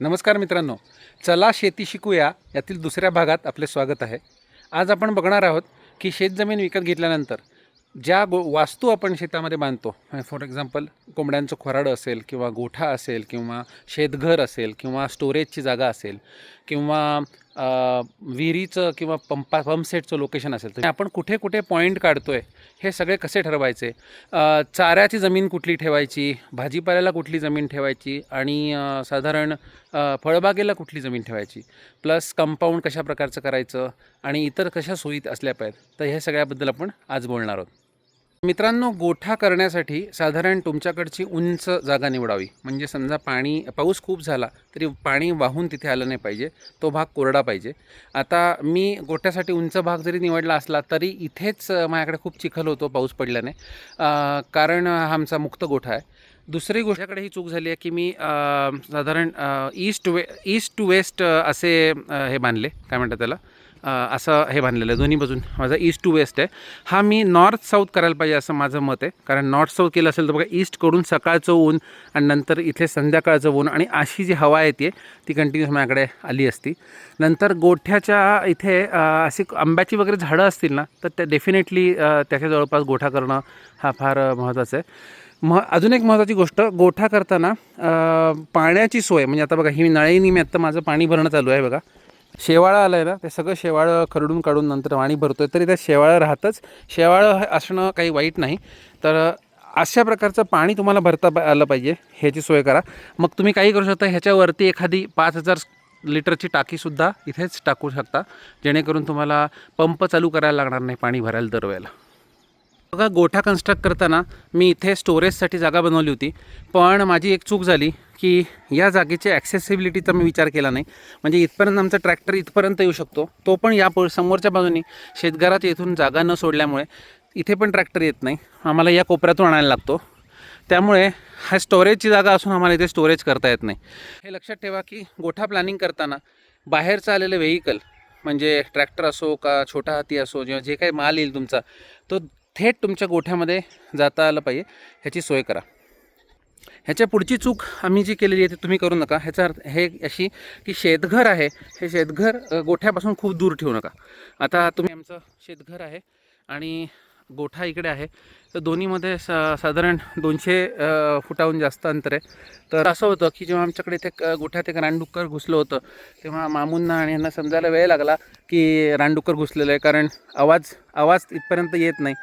नमस्कार मित्रांनो. चला शेती शिकूया. यातील दुसऱ्या भागात आपले स्वागत आहे. आज आपण बघणार आहोत की शेतजमीन विकत घेतल्यानंतर ज्या गो वास्तू आपण शेतामध्ये बांधतो फॉर एक्झाम्पल कोंबड्यांचं खोराडं असेल किंवा गोठा असेल किंवा शेतघर असेल किंवा स्टोरेजची जागा असेल किंवा विहिरीचं किंवा पंपा पंपसेटचं लोकेशन असेल तर आपण कुठे कुठे पॉईंट काढतो आहे हे सगळे कसे ठरवायचे? चाऱ्याची जमीन कुठली ठेवायची? भाजीपाल्याला कुठली जमीन ठेवायची? आणि साधारण फळबागेला कुठली जमीन ठेवायची? प्लस कंपाऊंड कशा प्रकारचं करायचं? आणि इतर कशा सोयीत असल्या पाहिजेत? तर हे सगळ्याबद्दल आपण आज बोलणार आहोत. मित्रांनो गोठा करण्यासाठी साधारण तुमच्याकडची उंच जागा निवडावी. म्हणजे समजा पाणी पाऊस खूप झाला तरी पाणी वाहून तिथे आलं नाही पाहिजे. तो भाग कोरडा पाहिजे. आता मी गोठ्यासाठी उंच भाग जरी निवडला असला तरी इथेच माझ्याकडे खूप चिखल होतो पाऊस पडल्याने. कारण हा आमचा मुक्त गोठा आहे. दुसरी गोष्टीकडे ही चूक झाली आहे की मी साधारण east way east to west असे हे बांधले. काय म्हणतात त्याला? असं हे बांधलेलं आहे दोन्ही बाजून. माझा ईस्ट टू वेस्ट आहे. हा मी नॉर्थ साऊथ करायला पाहिजे असं माझं मत आहे. कारण नॉर्थ साऊथ केलं असेल तर बघा ईस्टकडून सकाळचं ऊन आणि नंतर इथे संध्याकाळचं ऊन आणि अशी जी हवा येते ती कंटिन्यूस माझ्याकडे आली असती. नंतर गोठ्याच्या इथे अशी आंब्याची वगैरे झाडं असतील ना तर त्या डेफिनेटली त्याच्या जवळपास गोठा करणं हा फार महत्त्वाचं महत्त्वाचा आहे. मह अजून एक महत्त्वाची गोष्ट गोठा करताना पाण्याची सोय. म्हणजे आता बघा ही नळेनी मी आत्ता माझं पाणी भरणं चालू आहे बघा. शेवाळं आलं आहे ना ते सगळं शेवाळं खरडून काढून नंतर पाणी भरतो आहे तरी त्या शेवाळं राहतंच. शेवाळं असणं काही वाईट नाही. तर अशा प्रकारचं पाणी तुम्हाला भरता आलं पाहिजे ह्याची सोय करा. मग तुम्ही काही करू शकता ह्याच्यावरती एखादी पाच हजार लिटरची टाकीसुद्धा इथेच टाकू शकता जेणेकरून तुम्हाला पंप चालू करायला लागणार नाही पाणी भरायला दरवेळेला. बघा गोठा कन्स्ट्रक्ट करताना मी इथे स्टोरेजसाठी जागा बनवली होती. पण माझी एक चूक झाली की या जागेची ॲक्सेसिबिलिटीचा मी विचार केला नाही. म्हणजे इथपर्यंत आमचा ट्रॅक्टर इथपर्यंत येऊ शकतो. तो पण या प समोरच्या बाजूनी शेतघरात येथून जागा न सोडल्यामुळे इथे पण ट्रॅक्टर येत नाही. आम्हाला या कोपऱ्यातून आणायला लागतो. त्यामुळे हा स्टोरेजची जागा असून आम्हाला इथे स्टोरेज करता येत नाही. हे लक्षात ठेवा की गोठा प्लॅनिंग करताना बाहेरचं आलेलं व्हेकल म्हणजे ट्रॅक्टर असो का छोटा हाती असो किंवा जे काही माल येईल तुमचा तो थेट तुमच्या गोठ्यामध्ये जाता आलं पाहिजे ह्याची सोय करा. ह्याच्या पुढची चूक आम्ही जी केलेली आहे ती तुम्ही करू नका. ह्याचा अर्थ हे अशी की शेतघर आहे हे शेतघर गोठ्यापासून खूप दूर ठेवू नका. आता तुम्ही आमचं शेतघर आहे आणि गोठा इकडे आहे. तर दोन्हीमध्ये सा साधारण दोनशे फुटाहून जास्त अंतर आहे. तर असं होतं की जेव्हा आमच्याकडे ते गोठ्यात एक रानडुक्कर घुसलं होतं तेव्हा मामूंना आणि यांना समजायला वेळ लागला की रानडुक्कर घुसलेलं आहे. कारण आवाज आवाज इथपर्यंत येत नाही.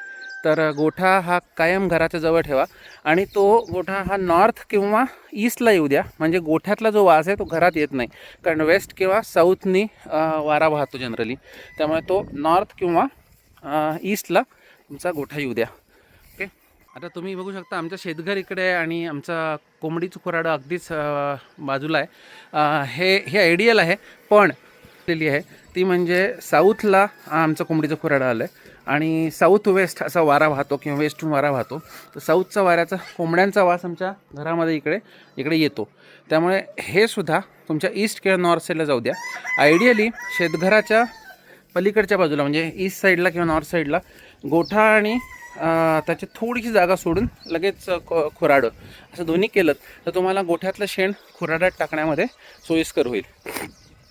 तर गोठा हा कायम घराच्या जवळ ठेवा. आणि तो गोठा हा नॉर्थ किंवा ईस्टला येऊ द्या. म्हणजे गोठ्यातला जो वास आहे तो घरात येत नाही. कारण वेस्ट किंवा साऊथनी वारा वाहतो जनरली त्यामुळे तो नॉर्थ किंवा ईस्टला तुमचा गोठा येऊ द्या. ओके? आता तुम्ही बघू शकता आमचं शेतघर इकडे आहे आणि आमचा कोंबडीचं खुराडं अगदीच बाजूला आहे. हे हे आयडियल आहे. पण आहे. ती म्हणजे साऊथला आमचं कोंबडीचं खुराडं आलं आहे आणि साऊथ वेस्ट असा वारा वाहतो किंवा वेस्टून वारा वाहतो. तर साऊथचा वाऱ्याचा कोंबड्यांचा वास आमच्या घरामध्ये इकडे इकडे येतो. त्यामुळे हे सुद्धा तुमच्या ईस्ट किंवा नॉर्थ साईडला जाऊ द्या. आयडियली शेतघराच्या पलीकडच्या बाजूला म्हणजे ईस्ट साईडला किंवा नॉर्थ साईडला गोठा आणि त्याची थोडीशी जागा सोडून लगेच अं, असं दोन्ही केलं तर तुम्हाला गोठ्यातलं शेण खुराड्यात टाकण्यामध्ये सोयीस्कर होईल.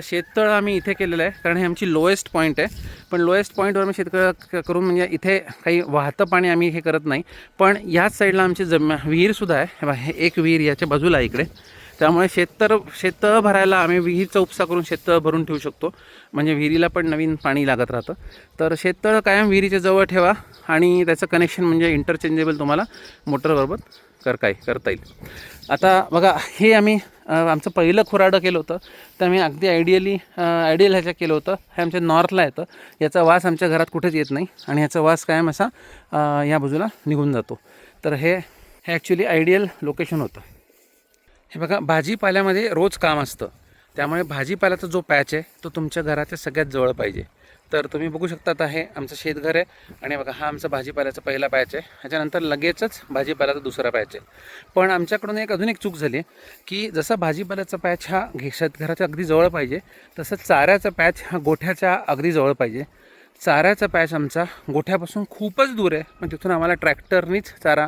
शेततळ आम्ही इथे केलेलं आहे कारण हे आमची लोएस्ट पॉईंट आहे. पण लोएस्ट पॉईंटवर आम्ही शेतकळ करून म्हणजे इथे काही वाहतं पाणी आम्ही हे करत नाही. पण ह्याच साईडला आमची जम विहीरसुद्धा आहे. हे हे एक विहीर याच्या बाजूला इकडे. त्यामुळे शेततळ शेततळं भरायला आम्ही विहीरचा उपसा करून शेततळं भरून ठेवू शकतो. म्हणजे विहिरीला पण नवीन पाणी लागत राहतं. तर शेततळ कायम विहिरीच्या जवळ ठेवा आणि त्याचं कनेक्शन म्हणजे इंटरचेंजेबल तुम्हाला मोटरबरोबर कर काय करता येईल. आता बघा हे आम्ही आमचं पहिलं खुराडं केलं होतं. तर आम्ही अगदी आयडियली आयडियल ह्याच्या केलं होतं. हे आमच्या नॉर्थला येतं. याचा वास आमच्या घरात कुठेच येत नाही. आणि ह्याचा वास कायम असा या बाजूला निघून जातो. तर हे हे ॲक्च्युली आयडियल लोकेशन होतं. हे बघा भाजीपाल्यामध्ये रोज काम असतं. त्यामुळे भाजीपाल्याचा जो पॅच आहे तो तुमच्या घराच्या सगळ्यात जवळ पाहिजे. तर तुम्ही बघू शकता आता हे आमचं शेतघर आहे. आणि बघा हा आमचा भाजीपाल्याचा पहिला पॅच आहे. ह्याच्यानंतर लगेचच भाजीपाल्याचा दुसरा पॅच आहे. पण आमच्याकडून एक अजून एक चूक झाली आहे की जसा भाजीपाल्याचा पॅच हा घे शेतघराच्या अगदी जवळ पाहिजे तसं चाऱ्याचा पॅच हा गोठ्याच्या अगदी जवळ पाहिजे. चाऱ्याचा पॅच आमचा गोठ्यापासून खूपच दूर आहे. पण तिथून आम्हाला ट्रॅक्टरनीच चारा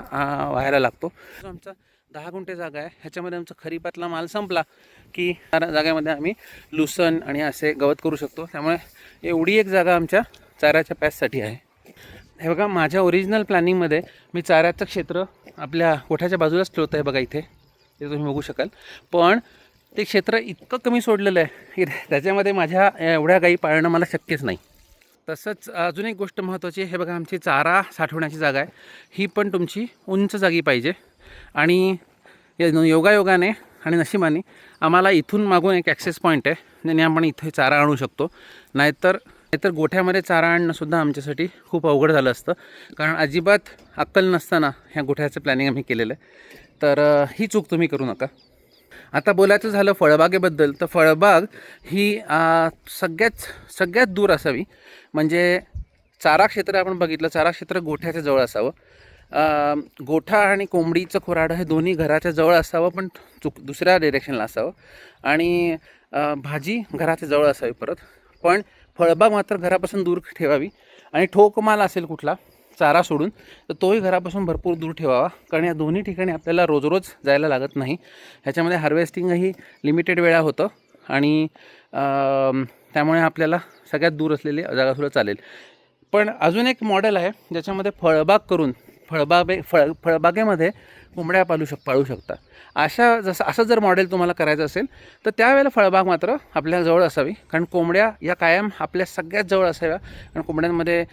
व्हायला लागतो. आमचा दहा गुंठे जागा आहे. ह्याच्यामध्ये आमचा खरीपातला माल संपला की त्या जागेमध्ये आम्ही लुसन आणि असे गवत करू शकतो. त्यामुळे एवढी एक जागा आमच्या चाऱ्याच्या पॅचसाठी आहे. हे बघा माझ्या ओरिजिनल प्लॅनिंगमध्ये मी चाऱ्याचं क्षेत्र आपल्या गोठ्याच्या बाजूलाच ठेवत आहे बघा इथे. ते तुम्ही बघू शकाल. पण ते क्षेत्र इतकं कमी सोडलेलं आहे की त्याच्यामध्ये माझ्या एवढ्या गाई पाळणं मला शक्यच नाही. तसंच अजून एक गोष्ट महत्त्वाची हे बघा आमची चारा साठवण्याची जागा आहे. ही पण तुमची उंच जागी पाहिजे. आणि योगायोगाने आणि नशिबाने आम्हाला इथून मागून एक ॲक्सेस पॉईंट आहे. ज्याने आपण इथे चारा आणू शकतो. नाहीतर नाहीतर गोठ्यामध्ये चारा आणणंसुद्धा आमच्यासाठी खूप अवघड झालं असतं. कारण अजिबात अक्कल नसताना ह्या गोठ्याचं प्लॅनिंग आम्ही केलेलं आहे. तर ही चूक तुम्ही करू नका. आता बोलायचं झालं फळबागेबद्दल. तर फळबाग ही सगळ्याच सगळ्यात दूर असावी. म्हणजे चारा क्षेत्र आपण बघितलं चारा क्षेत्र गोठ्याच्या जवळ असावं. गोठा आणि कोंबडीचं खोराडं हे दोन्ही घराच्या जवळ असावं पण चुक दुसऱ्या डिरेक्शनला असावं. आणि भाजी घराच्या जवळ असावी परत. पण फळबाग मात्र घरापासून दूर ठेवावी. आणि ठोक माल असेल कुठला चारा सोडून तर तोही घरापासून भरपूर दूर ठेवावा. कारण या दोन्ही ठिकाणी आपल्याला रोज रोज जायला लागत नाही. ह्याच्यामध्ये हार्वेस्टिंगही लिमिटेड वेळा होतं. आणि त्यामुळे आपल्याला सगळ्यात दूर असलेली जागासुद्धा चालेल. पण अजून एक मॉडेल आहे ज्याच्यामध्ये फळबाग करून फळबागे फळ फळबागेमध्ये कोंबड्या पालू शक पाळू शकता. अशा जसं असं जर मॉडेल तुम्हाला करायचं असेल तर त्यावेळेला फळबाग मात्र आपल्या जवळ असावी. कारण कोंबड्या या कायम आपल्या सगळ्यात जवळ असाव्या. कारण कोंबड्यांमध्ये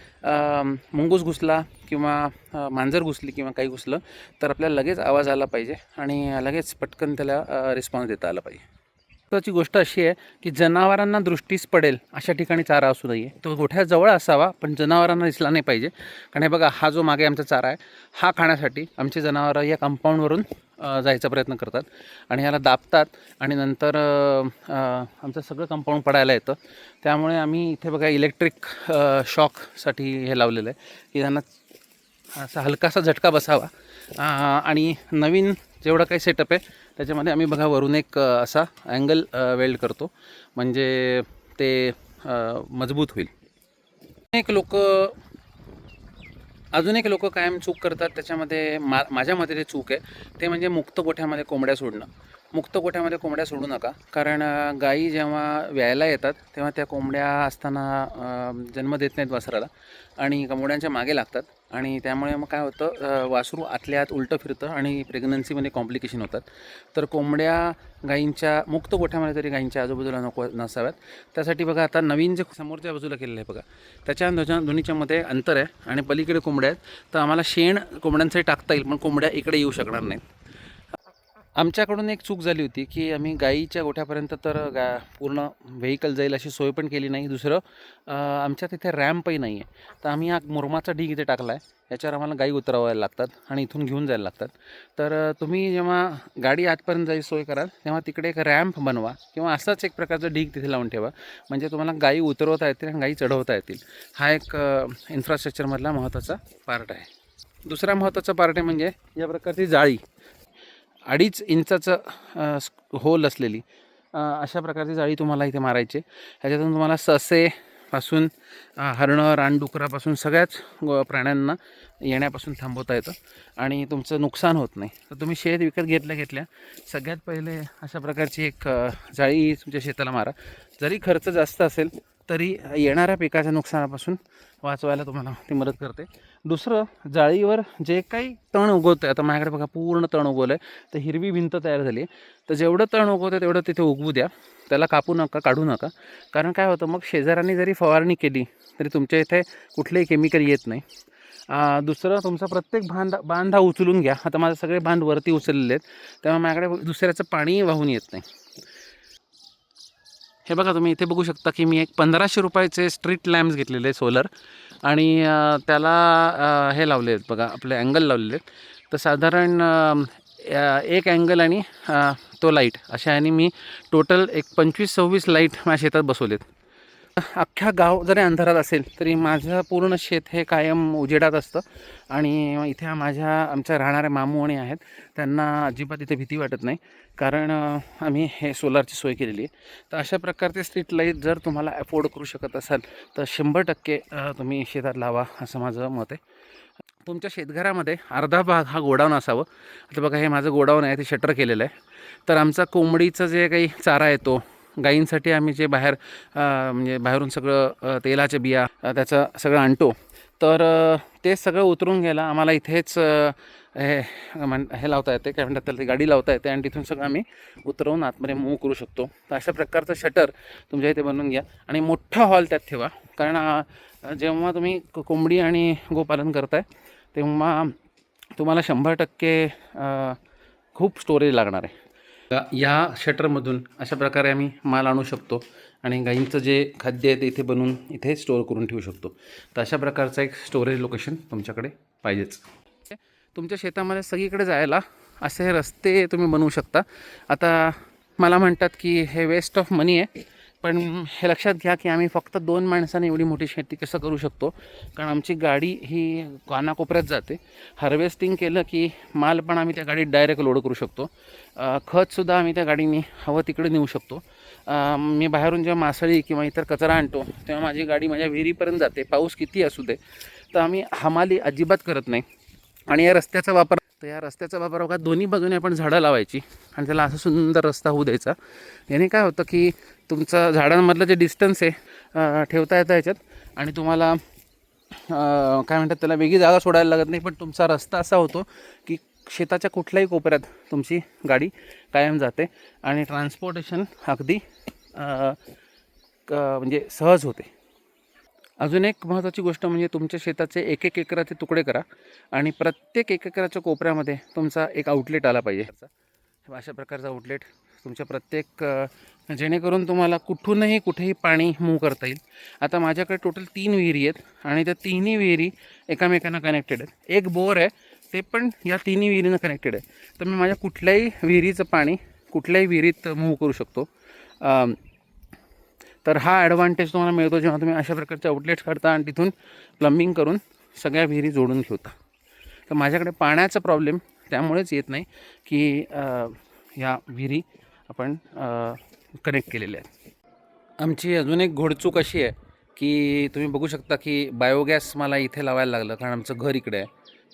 मुंगूस घुसला किंवा मांजर घुसली किंवा काही घुसलं तर आपल्याला लगेच आवाज आला पाहिजे आणि लगेच पटकन त्याला रिस्पॉन्स देता आला पाहिजे. महत्त्वाची गोष्ट अशी आहे की जनावरांना दृष्टीस पडेल अशा ठिकाणी चारा असू नये. तो गोठ्याजवळ असावा पण जनावरांना दिसला नाही पाहिजे. कारण हे बघा हा जो मागे आमचा चारा आहे हा खाण्यासाठी आमची जनावरं या कंपाऊंडवरून जायचा प्रयत्न करतात. आणि ह्याला दाबतात आणि नंतर आमचं सगळं कंपाऊंड पडायला येतं. त्यामुळे आम्ही इथे बघा इलेक्ट्रिक शॉकसाठी हे लावलेलं आहे की त्यांना असा हलकासा झटका बसावा. आणि नवीन जेवढं काही सेटअप आहे त्याच्यामध्ये आम्ही बघा वरून एक असा अँगल वेल्ड करतो. म्हणजे ते मजबूत होईल. एक लोक अजून एक लोक कायम चूक करतात. त्याच्यामध्ये मा माझ्या मते ते चूक आहे. ते म्हणजे मुक्त गोठ्यामध्ये कोंबड्या सोडणं. मुक्त गोठ्यामध्ये कोंबड्या सोडू नका. कारण गाई गायी जेव्हा व्यायला येतात तेव्हा त्या कोंबड्या असताना जन्म देत नाहीत वासराला. आणि कोंबड्यांच्या मागे लागतात. आणि त्यामुळे मग काय होतं वासरू आतल्या आत उलटं फिरतं आणि प्रेग्नन्सीमध्ये कॉम्प्लिकेशन होतात. तर कोंबड्या गाईंच्या मुक्त गोठ्यामध्ये तरी गाईंच्या आजूबाजूला नको नसाव्यात. त्यासाठी बघा आता नवीन जे समोरच्या बाजूला केलेलं आहे बघा त्याच्या ध्वजा दोन्हीच्या मध्ये अंतर आहे आणि पलीकडे कोंबड्या आहेत. तर आम्हाला शेण कोंबड्यांसाठी टाकता येईल पण कोंबड्या इकडे येऊ शकणार नाहीत. आमच्याकडून एक चूक झाली होती की आम्ही गाईच्या गोठ्यापर्यंत तर गा पूर्ण व्हेकल जाईल अशी सोय पण केली नाही. दुसरं आमच्या तिथे रॅम्पही नाही आहे तर आम्ही हा मुरमाचा ढीग इथे टाकला आहे याच्यावर आम्हाला गाई उतरवायला लागतात आणि इथून घेऊन जायला लागतात. तर तुम्ही जेव्हा गाडी आजपर्यंत जाई सोय कराल तेव्हा तिकडे एक रॅम्प बनवा किंवा असाच एक प्रकारचा ढीग तिथे लावून ठेवा. म्हणजे तुम्हाला गाई उतरवता येतील आणि गाई चढवता येतील. हा एक इन्फ्रास्ट्रक्चरमधला महत्त्वाचा पार्ट आहे. दुसरा महत्त्वाचा पार्ट आहे म्हणजे या प्रकारची जाळी. अडीच इंचाचं होल असलेली अशा प्रकारची जाळी तुम्हाला इथे मारायची ह्याच्यातून तुम्हाला ससे पासून हरणं रानडुकरापासून सगळ्याच प्राण्यांना येण्यापासून थांबवता येतं आणि तुमचं नुकसान होत नाही. तर तुम्ही शेत विकत घेतल्या घेतल्या सगळ्यात पहिले अशा प्रकारची एक जाळी तुमच्या शेताला मारा. जरी खर्च जास्त असेल तरी येणाऱ्या पिकाच्या नुकसानापासून वाचवायला तुम्हाला ती मदत करते. दुसरं जाळीवर जे काही तण उगवतं आहे आता माझ्याकडे बघा पूर्ण तण उगवलं आहे तर हिरवी भिंत तयार झाली तर जेवढं तण उगवतं तेवढं तिथे उगवू द्या. त्याला कापू नका काढू नका. कारण काय होतं मग शेजाऱ्यांनी जरी फवारणी केली तरी तुमच्या इथे कुठलंही केमिकल येत नाही. दुसरं तुमचा प्रत्येक बांधा बांध हा उचलून घ्या. आता माझे सगळे बांध वरती उचललेले आहेत. त्यामुळे माझ्याकडे दुसऱ्याचं पाणी वाहून येत नाही. हे बघा तुम्ही इथे बघू शकता की मी एक पंधराशे रुपयाचे स्ट्रीट लॅम्प्स घेतलेले सोलर आणि त्याला हे लावले आहेत बघा आपले अँगल लावलेले आहेत. तर साधारण एक अँगल आणि तो लाइट अशा आणि मी टोटल एक पंचवीस सव्वीस लाइट माझ्या शेतात बसवलेत. अख्ख्या गाव जरी अंधारात असेल तरी माझं पूर्ण शेत हे कायम उजेडात असतं. आणि इथे माझ्या आमच्या राहणाऱ्या मामू आणि आहेत त्यांना अजिबात इथे भीती वाटत नाही. कारण आम्ही हे सोलारची सोय केलेली आहे. तर अशा प्रकारचे स्ट्रीट लाइट जर तुम्हाला अफोर्ड करू शकत असाल तर शंभर टक्के तुम्ही शेतात लावा असं माझं मत आहे. तुमच्या शेतघरामध्ये अर्धा भाग हा गोडाऊन असावं. आता बघा हे माझं गोडाऊन आहे ते शटर केलेलं आहे. तर आमचा कोंबडीचं जे काही चारा येतो गायींसाठी आम्ही जे बाहेर म्हणजे बाहेरून सगळं तेलाच्या बिया त्याचं सगळं आणतो. तर ते सगळं उतरून गेलं. आम्हाला इथेच हे म्हण- हे लावता येते काय म्हणतात त्याला ती गाडी लावता येते आणि तिथून सगळं आम्ही उतरवून आतमध्ये मूव्ह करू शकतो. तर अशा प्रकारचं शटर तुमच्या इथे बनवून घ्या आणि मोठा हॉल त्यात ठेवा. कारण जेव्हा तुम्ही कोंबडी आणि गोपालन करताय तेव्हा तुम्हाला शंभर टक्के खूप स्टोरेज लागणार आहे. या शटरमधून अशा प्रकारे आम्ही माल आणू शकतो आणि गाईंचं जे खाद्य आहे ते इथे बनवून इथे स्टोअर करून ठेवू शकतो. तर अशा प्रकारचं एक स्टोरेज लोकेशन तुमच्याकडे पाहिजेच. तुमच्या शेतामध्ये सगळीकडे जायला असे रस्ते तुम्ही बनवू शकता. आता मला म्हणतात की हे वेस्ट ऑफ मनी आहे. पण हे लक्षात घ्या की आम्ही फक्त दोन माणसाने एवढी मोठी शेती कसं करू शकतो? कारण आमची गाडी ही कानाकोपऱ्यात जाते. हार्वेस्टिंग केलं की माल पण आम्ही त्या गाडीत डायरेक्ट लोड करू शकतो. खतसुद्धा आम्ही त्या गाडीने हवं तिकडे नेऊ शकतो. मी बाहेरून जेव्हा मासळी किंवा इतर कचरा आणतो तेव्हा माझी गाडी माझ्या विहिरीपर्यंत जाते. पाऊस किती असू दे. तर आम्ही हमाली अजिबात करत नाही. आणि या रस्त्याचा वापर तर या रस्त्याचा वापर बघा दोन्ही बाजूने आपण झाडं लावायची आणि त्याला असा सुंदर रस्ता होऊ द्यायचा. याने काय होतं की तुमचं झाडांमधलं जे डिस्टन्स आहे ठेवता येतं याच्यात आणि तुम्हाला काय म्हणतात त्याला वेगळी जागा सोडायला लागत नाही. पण तुमचा रस्ता असा होतो की शेताच्या कुठल्याही कोपऱ्यात तुमची गाडी कायम जाते आणि ट्रान्सपोर्टेशन अगदी क- म्हणजे सहज होते. अजून एक महत्त्वाची गोष्ट म्हणजे तुमच्या शेताचे एक एक एकराचे तुकडे करा आणि प्रत्येक एक एकराच्या कोपऱ्यामध्ये तुमचा एक आउटलेट आला पाहिजे. अशा प्रकारचा आउटलेट तुमच्या प्रत्येक जेणेकरून तुम्हाला कुठूनही कुठेही पाणी मूव करता येईल. आता माझ्याकडे टोटल तीन विहिरी आहेत आणि त्या तिन्ही विहिरी एकामेकांना कनेक्टेड आहेत. एक बोर आहे ते पण या तिन्ही विहिरीनं कनेक्टेड आहे. तर मी माझ्या कुठल्याही विहिरीचं पाणी कुठल्याही विहिरीत मूव्ह करू शकतो. तर हा ॲडव्हान्टेज तुम्हाला मिळतो जेव्हा तुम्ही अशा प्रकारचे आउटलेट्स काढता आणि तिथून प्लंबिंग करून सगळ्या विहिरी जोडून ठेवता तर माझ्याकडे पाण्याचा प्रॉब्लेम त्यामुळेच येत नाही की ह्या विहिरी आपण कनेक्ट केलेल्या आहेत. आमची अजून एक घोडचूक अशी आहे की तुम्ही बघू शकता की बायोगॅस मला इथे लावायला लागलं कारण आमचं घर इकडे आहे.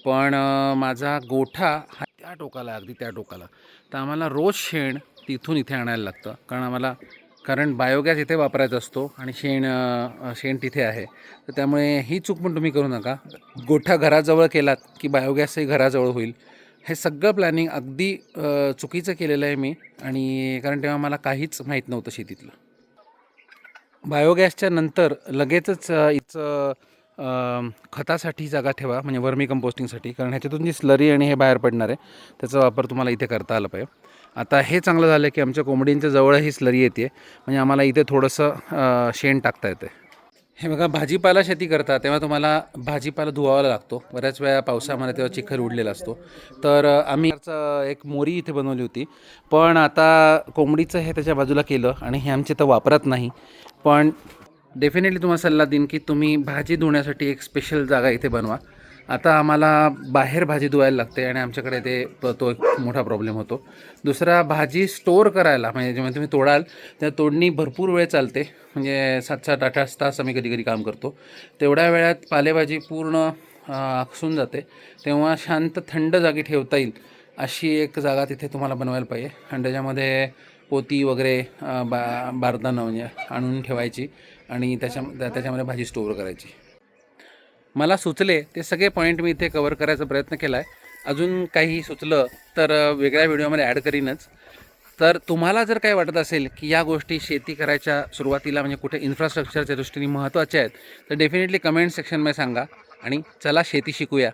पण माझा गोठा हा त्या टोकाला अगदी त्या टोकाला. तर आम्हाला रोज शेण तिथून इथे आणायला लागतं कारण आम्हाला कारण बायोगॅस इथे वापरायचा असतो आणि शेण शेण तिथे आहे. तर त्यामुळे ही चूक पण तुम्ही करू नका. गोठा घराजवळ केलात की बायोगॅसही घराजवळ होईल. हे सगळं प्लॅनिंग अगदी चुकीचं केलेलं आहे मी आणि कारण तेव्हा मला काहीच माहीत नव्हतं शेतीतलं. बायोगॅसच्या नंतर लगेचच इचं इथं खतासाठी जागा ठेवा म्हणजे वर्मी कंपोस्टिंगसाठी कारण ह्याच्यातून जी स्लरी आणि हे बाहेर पडणार आहे त्याचा वापर तुम्हाला इथे करता आला पाहिजे. आता हे चांगलं झालं की आमच्या कोंबडींच्या जवळ ही स्लरी येते. म्हणजे आम्हाला इथे थोडंसं शेण टाकता येतं हे बघा भाजीपाला शेती करता तेव्हा तुम्हाला भाजीपाला धुवावा लागतो. बऱ्याच वेळा पावसामध्ये तेव्हा चिखल उडलेला असतो. तर आम्ही एक मोरी इथे बनवली होती. पण आता कोंबडीचं हे त्याच्या बाजूला केलं आणि हे आमचे तर वापरत नाही. पण डेफिनेटली तुम्हाला सल्ला देईन की तुम्ही भाजी धुण्यासाठी एक स्पेशल जागा इथे बनवा. आता आम्हाला बाहेर भाजी धुवायला लागते आणि आमच्याकडे ते तो एक मोठा प्रॉब्लेम होतो. दुसरा भाजी स्टोअर करायला म्हणजे जेव्हा तुम्ही तोडाल त्या तोडणी भरपूर वेळ चालते. म्हणजे सात सात आठ आठ तास आम्ही कधी कधी काम करतो. तेवढ्या वेळात पालेभाजी पूर्ण आखसून आकसून जाते. तेव्हा शांत थंड जागी ठेवता येईल अशी एक जागा तिथे तुम्हाला बनवायला पाहिजे. आणि त्याच्यामध्ये पोती वगैरे बा बारदानं म्हणजे आणून ठेवायची आणि त्याच्या त्या- त्याच्यामध्ये भाजी स्टोअर करायची. मला सुचले ते सगळे पॉईंट मी इथे कवर करायचा प्रयत्न केला आहे अजून काही सुचलं तर वेगळ्या व्हिडिओमध्ये ॲड करीनच. तर तुम्हाला जर काही वाटत असेल की या गोष्टी शेती करायच्या सुरुवातीला म्हणजे कुठे इन्फ्रास्ट्रक्चरच्या दृष्टीने महत्त्वाच्या आहेत तर डेफिनेटली कमेंट सेक्शनमध्ये सांगा. आणि चला शेती शिकूया.